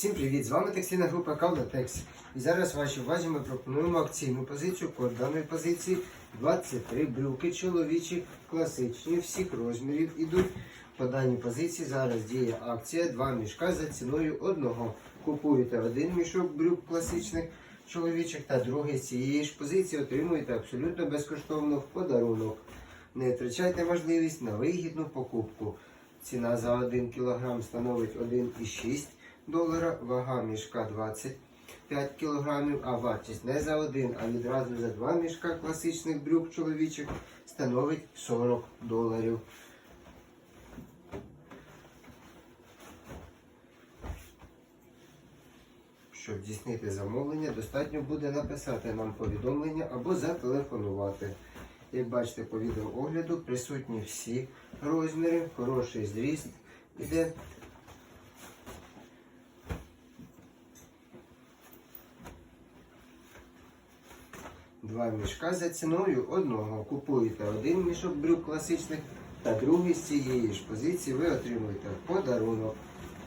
Всім привіт! З вами текстильна група Кавлатекс. І зараз вашій увазі ми пропонуємо акційну позицію. Код даної позиції 23 брюки чоловічі, класичні, всіх розмірів ідуть. По даній позиції зараз діє акція 2 мішка за ціною одного. Купуєте один мішок брюк класичних чоловічих та другий з цієї ж позиції отримуєте абсолютно безкоштовно в подарунок. Не втрачайте можливість на вигідну покупку. Ціна за 1 кг становить 1,6 долара, вага мішка 25 кг, а вартість не за один, а відразу за два мішка класичних брюк чоловічих становить 40 доларів. Щоб здійснити замовлення, достатньо буде написати нам повідомлення або зателефонувати. Як бачите по відеоогляду, присутні всі розміри, хороший зріст іде. Два мішка за ціною одного. Купуєте один мішок брюк класичних та другий з цієї ж позиції ви отримуєте подарунок.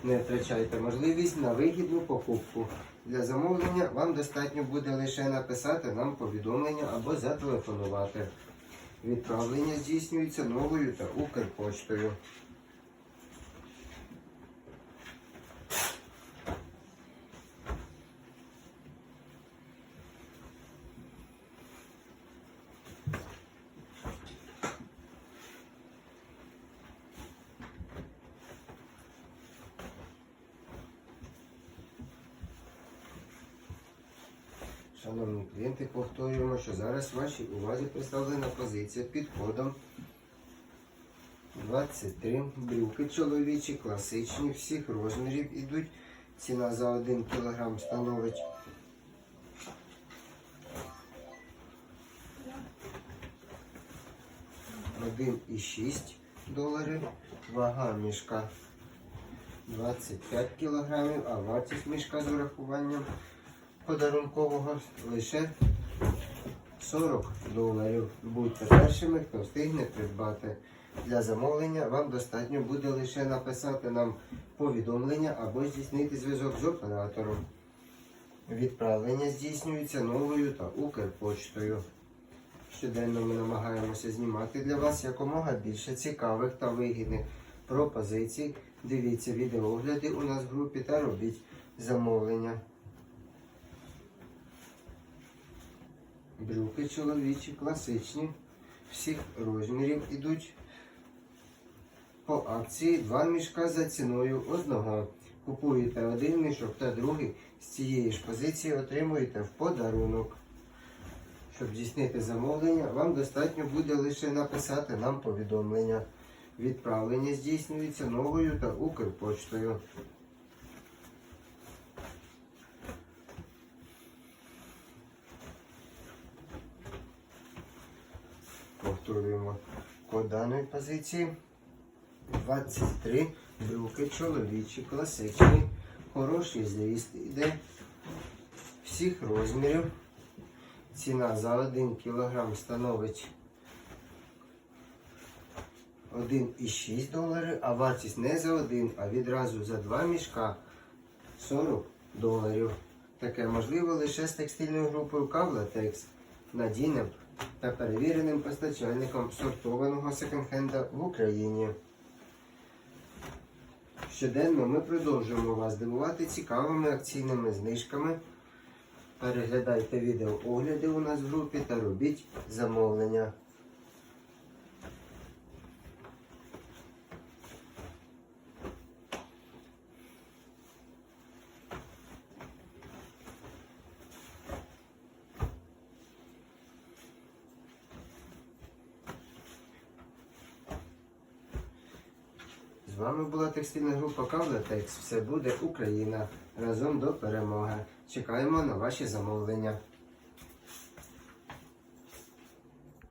Не втрачайте можливість на вигідну покупку. Для замовлення вам достатньо буде лише написати нам повідомлення або зателефонувати. Відправлення здійснюється новою та Укрпочтою. Шановні клієнти, повторюємо, що зараз вашій увазі представлена позиція під кодом 23 брюки чоловічі, класичні, всіх розмірів ідуть. Ціна за 1 кг становить 1,6 доларів. Вага мішка 25 кг, а вартість мішка з урахуванням подарункового лише 40 доларів. Будьте першими, хто встигне придбати. Для замовлення вам достатньо буде лише написати нам повідомлення або здійснити зв'язок з оператором. Відправлення здійснюється новою та Укрпочтою. Щоденно ми намагаємося знімати для вас якомога більше цікавих та вигідних пропозицій. Дивіться відеогляди у нас в групі та робіть замовлення. Брюки чоловічі, класичні, всіх розмірів ідуть. По акції два мішка за ціною одного. Купуєте один мішок та другий з цієї ж позиції отримуєте в подарунок. Щоб здійснити замовлення, вам достатньо буде лише написати нам повідомлення. Відправлення здійснюється новою та Укрпочтою. Повторюємо код даної позиції. 23 брюки чоловічі, класичні, хороший зріст іде всіх розмірів. Ціна за 1 кг становить 1,6 доларів, а вартість не за один, а відразу за два мішка 40 доларів. Таке можливо лише з текстильною групою Кавлатекс, надійним та перевіреним постачальником сортованого секонд-хенда в Україні. Щоденно ми продовжуємо вас дивувати цікавими акційними знижками. Переглядайте відео огляди у нас в групі та робіть замовлення. Вами була текстильна група Кавлатекс. Все буде Україна. Разом до перемоги. Чекаємо на ваші замовлення.